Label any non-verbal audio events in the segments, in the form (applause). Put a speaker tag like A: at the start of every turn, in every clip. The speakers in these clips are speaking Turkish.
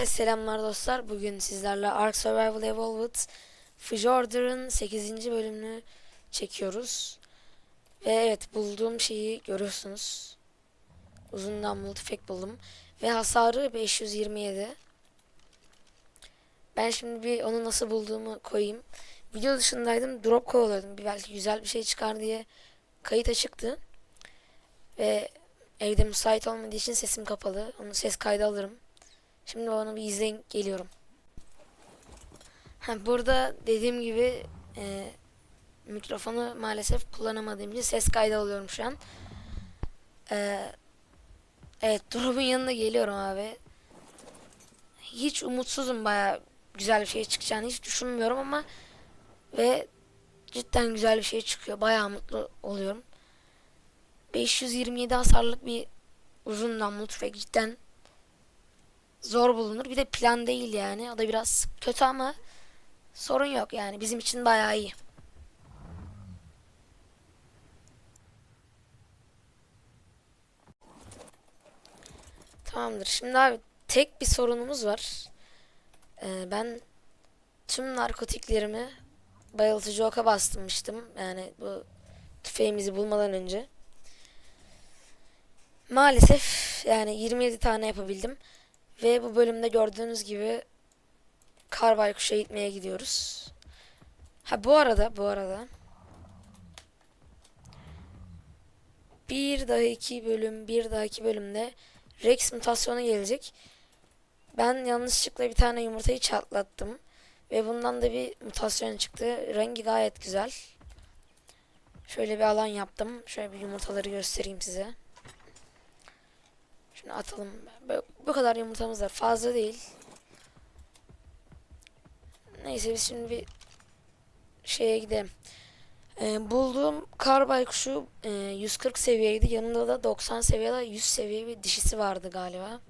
A: Evet selamlar dostlar. Bugün sizlerle Ark Survival Evolved Fjorder'ın 8. bölümünü çekiyoruz. Ve evet bulduğum şeyi görüyorsunuz. Uzun namlulu tüfek buldum. Ve hasarı 527. Ben şimdi bir onu nasıl bulduğumu koyayım. Video dışındaydım. Drop kovalıyordum. Bir belki güzel bir şey çıkar diye kayıt açıktı. Ve evde müsait olmadığı için sesim kapalı. Onu ses kaydı alırım. Şimdi onu bir izleyin geliyorum. Ha, burada dediğim gibi e, mikrofonu maalesef kullanamadığım için ses kaydı alıyorum şu an. E, evet drop'un yanına geliyorum abi. Hiç umutsuzum baya güzel bir şey çıkacağını hiç düşünmüyorum ama ve cidden güzel bir şey çıkıyor. Baya mutlu oluyorum. 527 hasarlık bir uzun namlu tüfek cidden zor bulunur. Bir de plan değil yani. O da biraz kötü ama sorun yok yani. Bizim için bayağı iyi. Tamamdır. Şimdi abi tek bir sorunumuz var. Ee, ben tüm narkotiklerimi bayıltıcı oka bastırmıştım. Yani bu tüfeğimizi bulmadan önce. Maalesef yani 27 tane yapabildim. Ve bu bölümde gördüğünüz gibi kar baykuşa gitmeye gidiyoruz. Ha bu arada bu arada bir dahaki bölüm bir dahaki bölümde Rex mutasyonu gelecek. Ben yanlışlıkla bir tane yumurtayı çatlattım. Ve bundan da bir mutasyon çıktı. Rengi gayet güzel. Şöyle bir alan yaptım. Şöyle bir yumurtaları göstereyim size. Şunu atalım. Bu kadar yumurtamız var. Fazla değil. Neyse biz şimdi bir şeye gidelim. Ee, bulduğum kar baykuşu e, 140 seviyeydi. Yanında da 90 seviyede 100 seviye bir dişisi vardı galiba.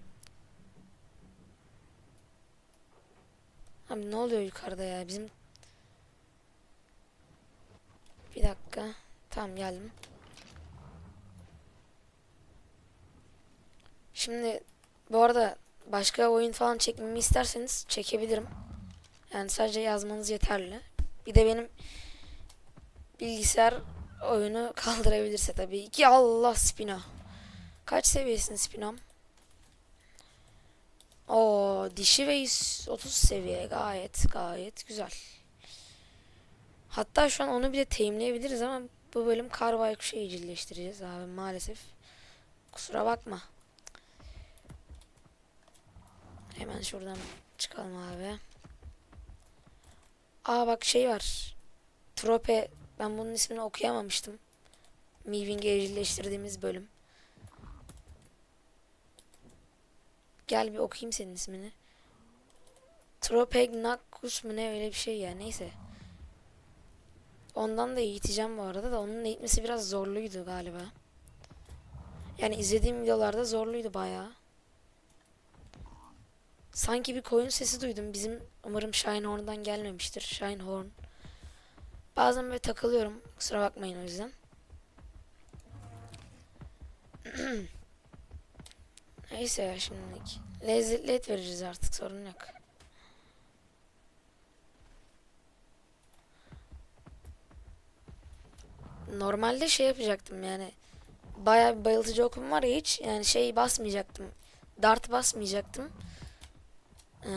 A: Abi ne oluyor yukarıda ya? Bizim bir dakika. Tamam geldim. Şimdi bu arada başka oyun falan çekmemi isterseniz çekebilirim. Yani sadece yazmanız yeterli. Bir de benim bilgisayar oyunu kaldırabilirse tabii ki. Allah Spino. Kaç seviyesin Spino'm? O dişi ve 130 seviye gayet gayet güzel. Hatta şu an onu bile teyimleyebiliriz ama bu bölüm kar baykuşu evcilleştireceğiz abi maalesef. Kusura bakma. Hemen şuradan çıkalım abi. Aa bak şey var. Trope. Ben bunun ismini okuyamamıştım. Miving'i evcilleştirdiğimiz bölüm. Gel bir okuyayım senin ismini. Tropegnakus mu ne öyle bir şey ya neyse. Ondan da eğiteceğim bu arada da onun eğitmesi biraz zorluydu galiba. Yani izlediğim videolarda zorluydu bayağı. Sanki bir koyun sesi duydum. Bizim umarım Shinehorn'dan gelmemiştir. Shinehorn. Bazen böyle takılıyorum. Kusura bakmayın o yüzden. (clears throat) Neyse ya şimdilik. Lezzetli et vereceğiz artık sorun yok. Normalde şey yapacaktım yani. Bayağı bir bayıltıcı okum var ya hiç. Yani şey basmayacaktım. Dart basmayacaktım. Ee,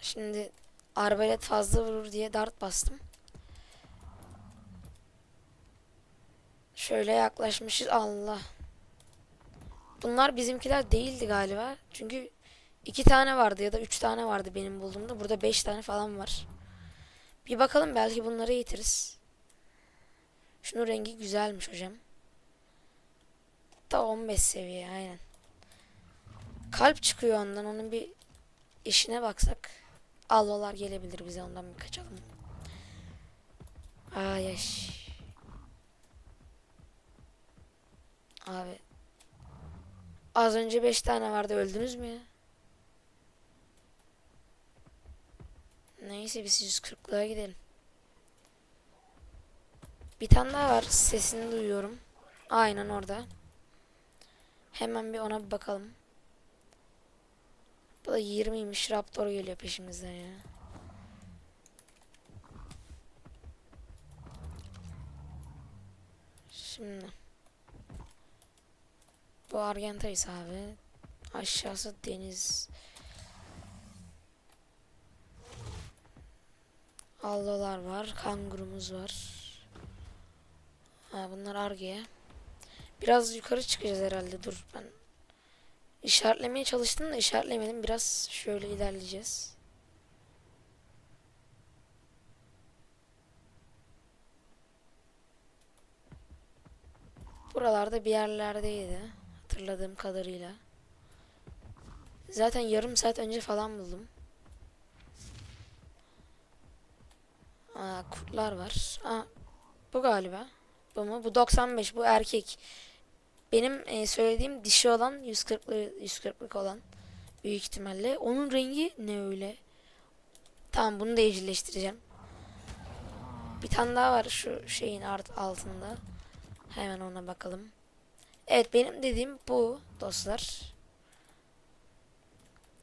A: şimdi arbalet fazla vurur diye dart bastım. Şöyle yaklaşmışız. Allah. Bunlar bizimkiler değildi galiba. Çünkü iki tane vardı ya da üç tane vardı benim bulduğumda. Burada beş tane falan var. Bir bakalım belki bunları eğitiriz. Şunun rengi güzelmiş hocam. Da 15 seviye aynen. Kalp çıkıyor ondan. Onun bir işine baksak. Allolar gelebilir bize ondan bir kaçalım. Ay yaş. Abi. Az önce 5 tane vardı öldünüz mü ya? Neyse biz 140'lığa gidelim. Bir tane daha var. Sesini duyuyorum. Aynen orada. Hemen bir ona bir bakalım. Bu da 20'ymiş. Raptor geliyor peşimizden ya. Şimdi. Bu Argentayız abi. Aşağısı deniz. Allolar var. Kangurumuz var. Ha, bunlar Arge'ye. Biraz yukarı çıkacağız herhalde. Dur ben işaretlemeye çalıştım da işaretlemedim. Biraz şöyle ilerleyeceğiz. Buralarda bir yerlerdeydi. Hatırladığım kadarıyla. Zaten yarım saat önce falan buldum. Aa, kurtlar var. Aa, bu galiba. Bu mu? Bu 95. Bu erkek. Benim e, söylediğim dişi olan 140'lı 140'lık olan büyük ihtimalle. Onun rengi ne öyle? Tamam bunu da evcilleştireceğim. Bir tane daha var şu şeyin art altında. Hemen ona bakalım. Evet benim dediğim bu dostlar.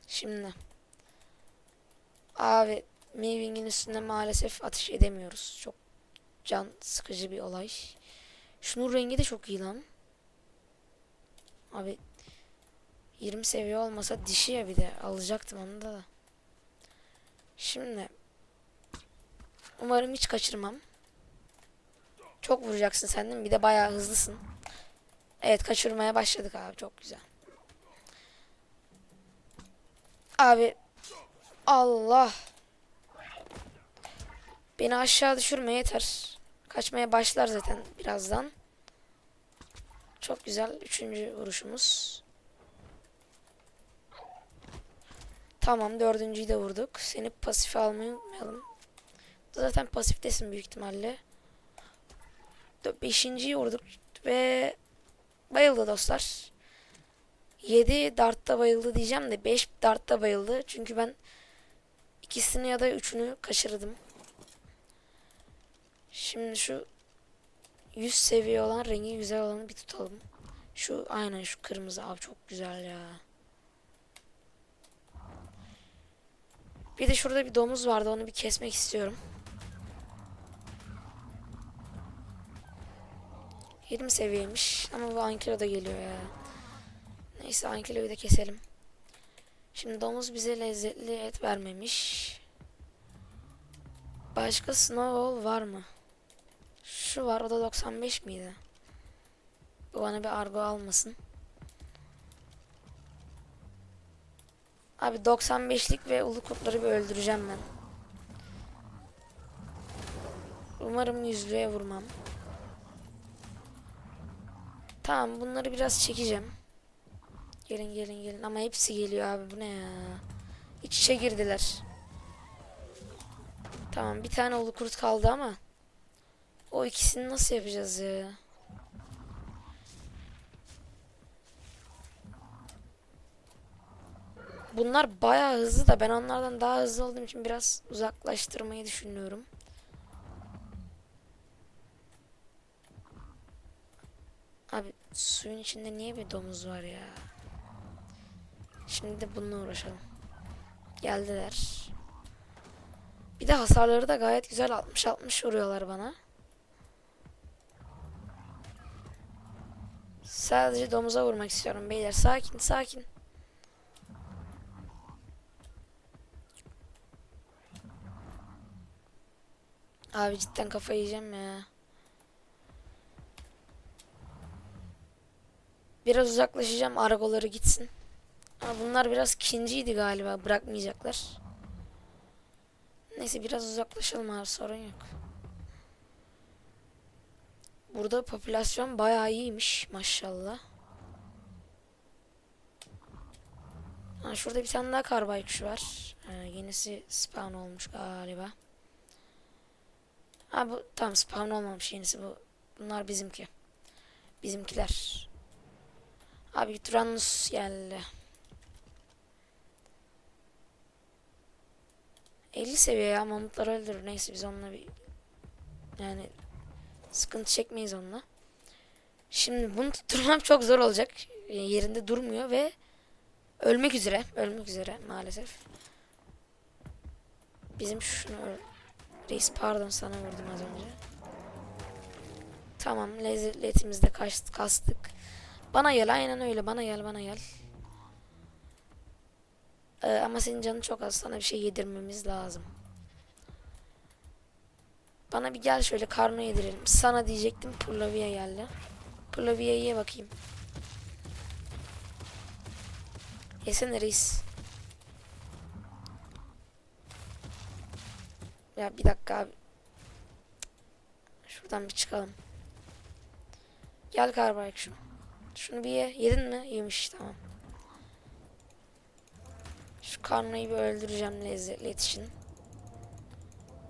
A: Şimdi. Abi Mewing'in üstünde maalesef atış edemiyoruz. Çok can sıkıcı bir olay. Şunun rengi de çok iyi lan. Abi 20 seviye olmasa dişi ya bir de alacaktım onu da. Şimdi umarım hiç kaçırmam. Çok vuracaksın sen? Bir de bayağı hızlısın. Evet kaçırmaya başladık abi çok güzel. Abi Allah. Beni aşağı düşürme yeter. Kaçmaya başlar zaten birazdan. Çok güzel. Üçüncü vuruşumuz. Tamam dördüncüyü de vurduk. Seni pasife almayı unutmayalım. Zaten pasiftesin büyük ihtimalle. Beşinciyi vurduk ve bayıldı dostlar. 7 dartta bayıldı diyeceğim de 5 dartta bayıldı. Çünkü ben ikisini ya da üçünü kaçırdım. Şimdi şu 100 seviye olan rengi güzel olanı bir tutalım. Şu aynen şu kırmızı abi çok güzel ya. Bir de şurada bir domuz vardı onu bir kesmek istiyorum. 20 seviyeymiş ama bu Ankara da geliyor ya. Neyse Ankara'yı da keselim. Şimdi domuz bize lezzetli et vermemiş. Başka Snowball var mı? Şu var o da 95 miydi? Bu bana bir argo almasın. Abi 95'lik ve ulu kurtları bir öldüreceğim ben. Umarım yüzlüğe vurmam. Tamam bunları biraz çekeceğim. Gelin gelin gelin ama hepsi geliyor abi bu ne ya. İç içe girdiler. Tamam bir tane ulu kurt kaldı ama. O ikisini nasıl yapacağız ya? Bunlar bayağı hızlı da ben onlardan daha hızlı olduğum için biraz uzaklaştırmayı düşünüyorum. Abi suyun içinde niye bir domuz var ya? Şimdi de bununla uğraşalım. Geldiler. Bir de hasarları da gayet güzel 60-60 vuruyorlar bana. Sadece domuza vurmak istiyorum beyler. Sakin sakin. Abi cidden kafayı yiyeceğim ya. Biraz uzaklaşacağım argoları gitsin. Ama bunlar biraz kinciydi galiba bırakmayacaklar. Neyse biraz uzaklaşalım abi sorun yok. Burada popülasyon bayağı iyiymiş maşallah. Ha, şurada bir tane daha karbaykuş var. Ha, yenisi spawn olmuş galiba. Ha bu tam spawn olmamış yenisi bu. Bunlar bizimki. Bizimkiler. Abi Tyrannus geldi. 50 seviye ya mamutları öldürür. Neyse biz onunla bir yani sıkıntı çekmeyiz onunla. Şimdi bunu tutturmam çok zor olacak. Yerinde durmuyor ve Ölmek üzere. Ölmek üzere maalesef. Bizim şunu Reis pardon sana vurdum az önce. Tamam lezzetletimizi de kaç- kastık. Bana gel aynen öyle bana gel bana gel. Ee, ama senin canın çok az sana bir şey yedirmemiz lazım. Bana bir gel şöyle karnı yedirelim. Sana diyecektim Purlaviye geldi. Purlaviye ye bakayım. Yesene reis. Ya bir dakika abi. Şuradan bir çıkalım. Gel Carbayk şu. Şunu bir ye. Yedin mi? Yemiş tamam. Şu karnayı bir öldüreceğim lezzetli et için.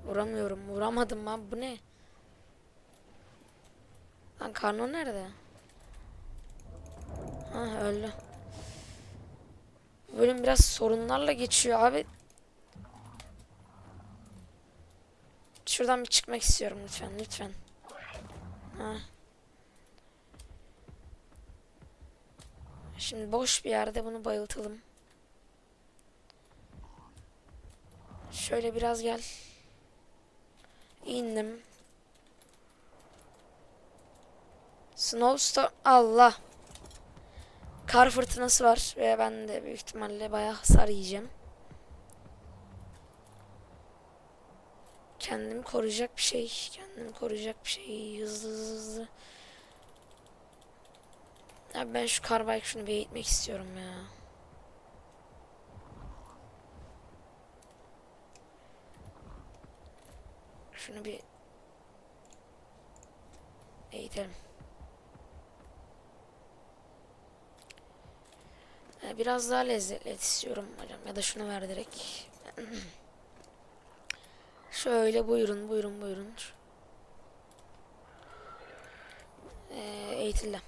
A: Vuramıyorum. Vuramadım lan. Bu ne? Lan karno nerede? Ha öldü. Bu Bölüm biraz sorunlarla geçiyor abi. Şuradan bir çıkmak istiyorum lütfen lütfen. Ha. Şimdi boş bir yerde bunu bayıltalım. Şöyle biraz gel. İndim. Snowstorm Allah. Kar fırtınası var ve ben de büyük ihtimalle bayağı hasar yiyeceğim. Kendimi koruyacak bir şey, kendimi koruyacak bir şey hızlı hızlı. Abi ben şu karbike şunu bir eğitmek istiyorum ya. Şunu bir eğitelim. Ee, Biraz daha lezzetli et istiyorum hocam ya da şunu ver direkt. (clears throat) Şöyle buyurun buyurun buyurun. Ee, eğitildi.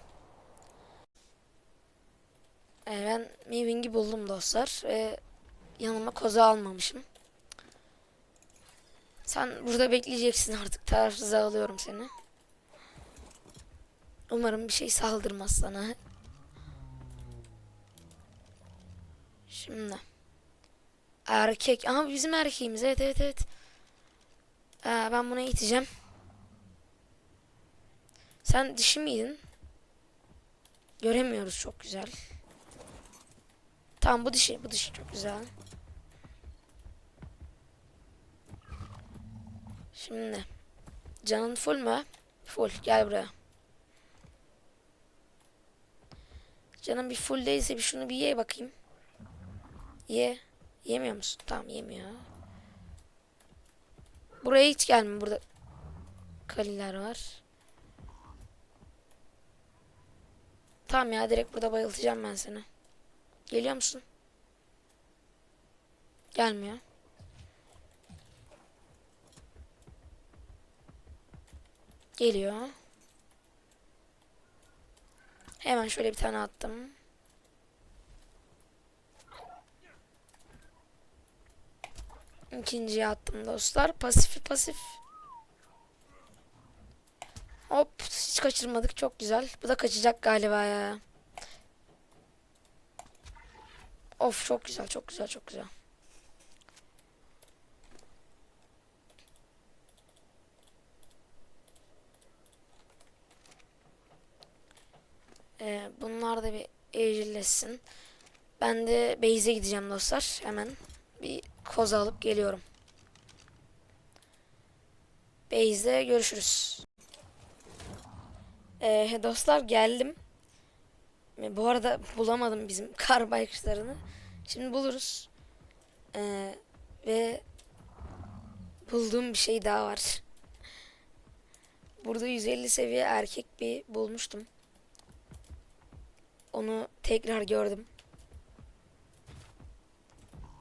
A: Ee, ben Mewing'i buldum dostlar ve yanıma koza almamışım. Sen burada bekleyeceksin artık. Tarafsıza alıyorum seni. Umarım bir şey saldırmaz sana. Şimdi. Erkek. Aha bizim erkeğimiz. Evet evet evet. Ee, ben bunu iteceğim. Sen dişi miydin? Göremiyoruz çok güzel. Tamam bu dişi. Bu dişi çok güzel. Şimdi. Canın full mü? Full. Gel buraya. Canım bir full değilse bir şunu bir ye bakayım. Ye. Yemiyor musun? Tamam yemiyor. Buraya hiç gelme. Burada kaliler var. Tamam ya direkt burada bayıltacağım ben seni. Geliyor musun? Gelmiyor. Geliyor. Hemen şöyle bir tane attım. İkinciye attım dostlar. Pasif pasif. Hop hiç kaçırmadık çok güzel. Bu da kaçacak galiba ya. Of çok güzel çok güzel çok güzel. Ee, bunlar da bir evcilleşsin. Ben de base'e gideceğim dostlar. Hemen bir koza alıp geliyorum. Base'de görüşürüz. Ee, dostlar geldim. Ee, Bu arada bulamadım bizim (laughs) kar baykışlarını. Şimdi buluruz. Ee, ve bulduğum bir şey daha var. Burada 150 seviye erkek bir bulmuştum. Onu tekrar gördüm.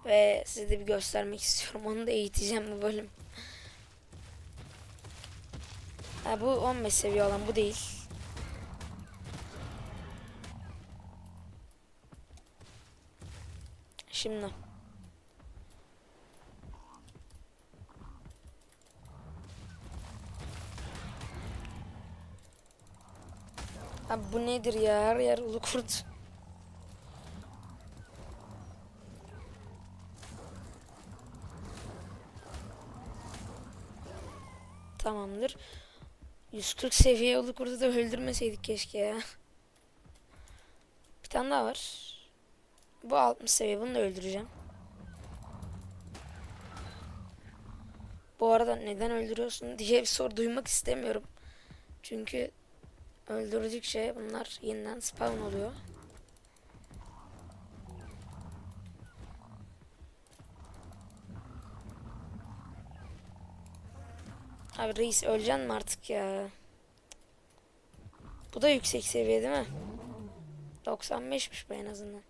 A: Ve size de bir göstermek istiyorum. Onu da eğiteceğim bu bölüm. Ha, bu 15 seviye olan bu değil. Şimdi. Abi bu nedir ya? Her yer ulu kurt. Tamamdır. 140 seviye ulu kurdu da öldürmeseydik keşke ya. Bir tane daha var. Bu 60 seviye bunu da öldüreceğim. Bu arada neden öldürüyorsun diye bir soru duymak istemiyorum. Çünkü öldürdükçe bunlar yeniden spawn oluyor. Abi reis öleceksin mi artık ya? Bu da yüksek seviye değil mi? 95'miş bu en azından.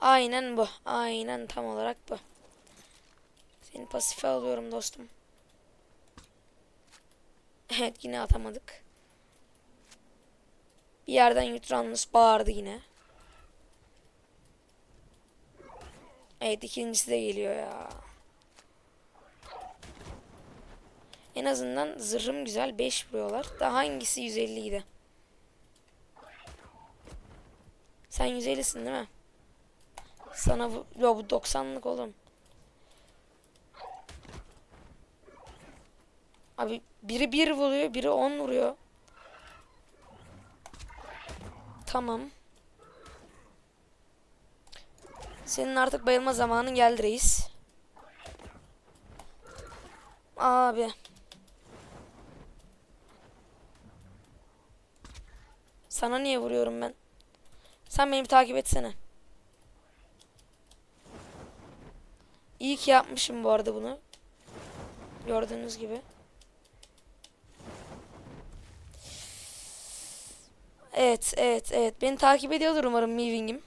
A: Aynen bu. Aynen tam olarak bu. Seni pasife alıyorum dostum. (laughs) Evet yine atamadık. Bir yerden Yutranmus bağırdı yine. Evet ikincisi de geliyor ya. En azından zırhım güzel 5 vuruyorlar. Daha hangisi 150 idi? Sen 150'sin değil mi? Sana bu, yo, bu 90'lık oğlum. Abi biri 1 vuruyor, biri 10 vuruyor. Tamam. Senin artık bayılma zamanın geldi reis. Abi. Sana niye vuruyorum ben? Sen beni takip etsene. İyi ki yapmışım bu arada bunu. Gördüğünüz gibi. Evet, evet, evet. Beni takip ediyordur umarım Mewing'im.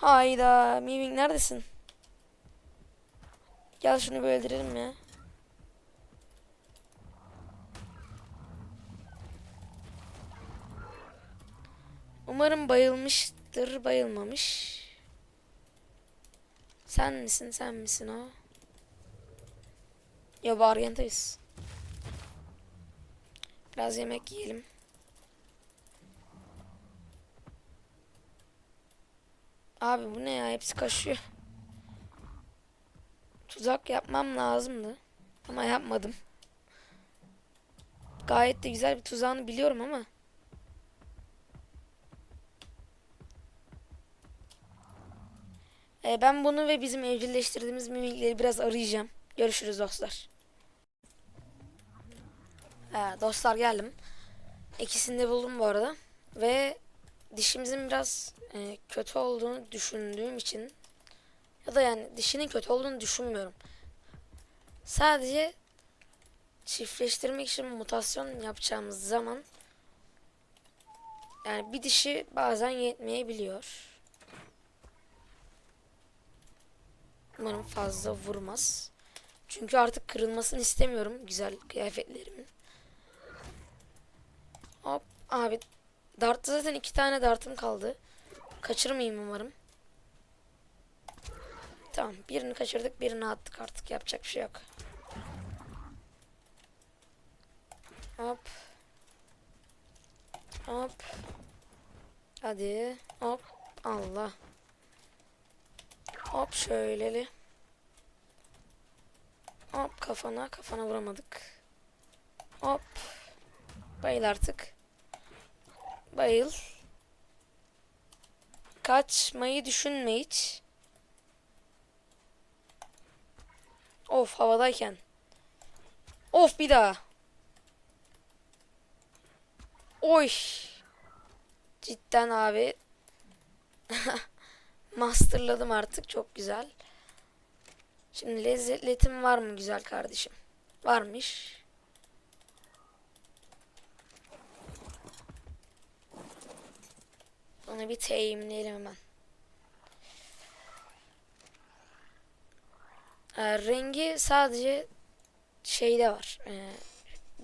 A: Hayda, Mewing neredesin? Gel şunu bir öldürelim ya. Umarım bayılmıştır, bayılmamış. Sen misin, sen misin o? Ya bu Argentayız. Biraz yemek yiyelim. Abi bu ne ya? Hepsi kaşıyor. Tuzak yapmam lazımdı. Ama yapmadım. Gayet de güzel bir tuzağını biliyorum ama. Ee, ben bunu ve bizim evcilleştirdiğimiz mimikleri biraz arayacağım. Görüşürüz dostlar. Ee, dostlar geldim. İkisini de buldum bu arada. Ve dişimizin biraz e, kötü olduğunu düşündüğüm için ya da yani dişinin kötü olduğunu düşünmüyorum. Sadece çiftleştirmek için mutasyon yapacağımız zaman yani bir dişi bazen yetmeyebiliyor. Umarım fazla vurmaz. Çünkü artık kırılmasını istemiyorum güzel kıyafetlerimin. Hop abi dartta zaten iki tane dartım kaldı. Kaçırmayayım umarım. Tamam birini kaçırdık birini attık artık yapacak bir şey yok. Hop. Hop. Hadi. Hop. Allah. Hop şöyleli. Hop kafana. Kafana vuramadık. Hop. Bayıl artık. Bayıl. Kaçmayı düşünme hiç. Of havadayken. Of bir daha. Oy. Cidden abi. (laughs) Masterladım artık çok güzel. Şimdi lezzetletim var mı güzel kardeşim? Varmış. Onu bir teyimleyelim hemen. Ee, rengi sadece şeyde var. Ee,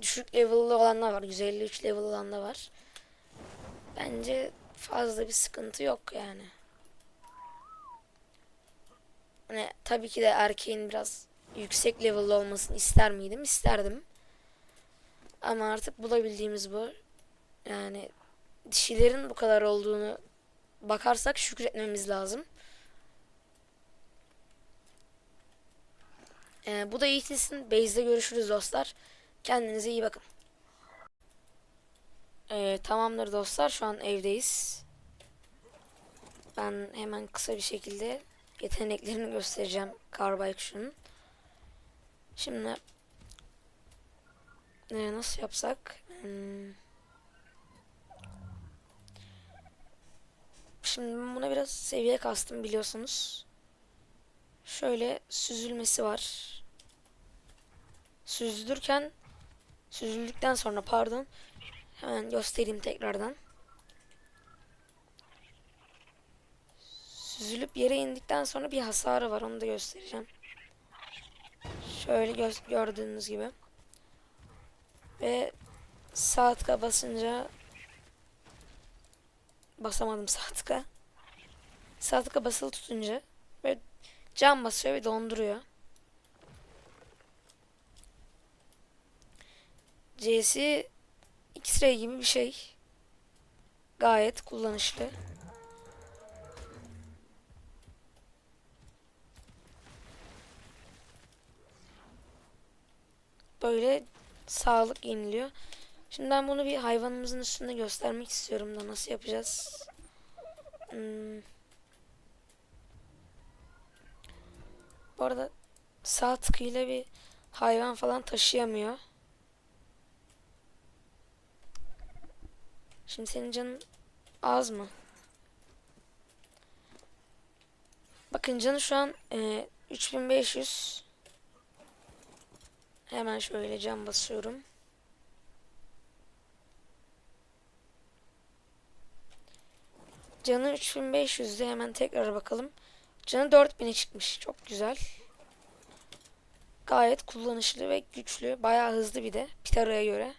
A: düşük level'lı olanlar var. 153 level olan da var. Bence fazla bir sıkıntı yok yani. Hani tabii ki de erkeğin biraz yüksek level'lı olmasını ister miydim? İsterdim. Ama artık bulabildiğimiz bu. Yani dişilerin bu kadar olduğunu bakarsak şükretmemiz lazım. Ee, bu da eğitilsin. Base'de görüşürüz dostlar. Kendinize iyi bakın. Ee, tamamdır dostlar. Şu an evdeyiz. Ben hemen kısa bir şekilde yeteneklerini göstereceğim Carbaykuş'un. Şimdi e, nasıl yapsak? Hmm. Şimdi ben buna biraz seviye kastım biliyorsunuz. Şöyle süzülmesi var. Süzülürken süzüldükten sonra pardon hemen göstereyim tekrardan. Süzülüp yere indikten sonra bir hasarı var onu da göstereceğim. Şöyle gö- gördüğünüz gibi. Ve sağ tıka basınca basamadım sağ tıka. Sağ tıka basılı tutunca böyle cam basıyor ve donduruyor. C'si X-ray gibi bir şey. Gayet kullanışlı. Böyle sağlık yeniliyor. Şimdi ben bunu bir hayvanımızın üstünde göstermek istiyorum da nasıl yapacağız? Hmm. Bu arada sağ tıkıyla bir hayvan falan taşıyamıyor. Şimdi senin canın az mı? Bakın canı şu an e, 3500. Hemen şöyle cam basıyorum. Canı 3500'de hemen tekrar bakalım. Canı 4000'e çıkmış. Çok güzel. Gayet kullanışlı ve güçlü. Bayağı hızlı bir de. Pitara'ya göre.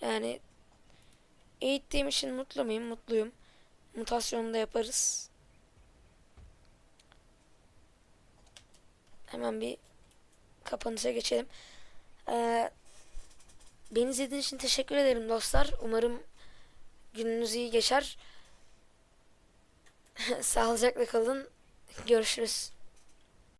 A: Yani eğittiğim için mutlu muyum? Mutluyum. Mutasyonu da yaparız. Hemen bir kapanışa geçelim. Ee, beni izlediğiniz için teşekkür ederim dostlar. Umarım gününüz iyi geçer. (laughs) Sağlıcakla kalın. Görüşürüz.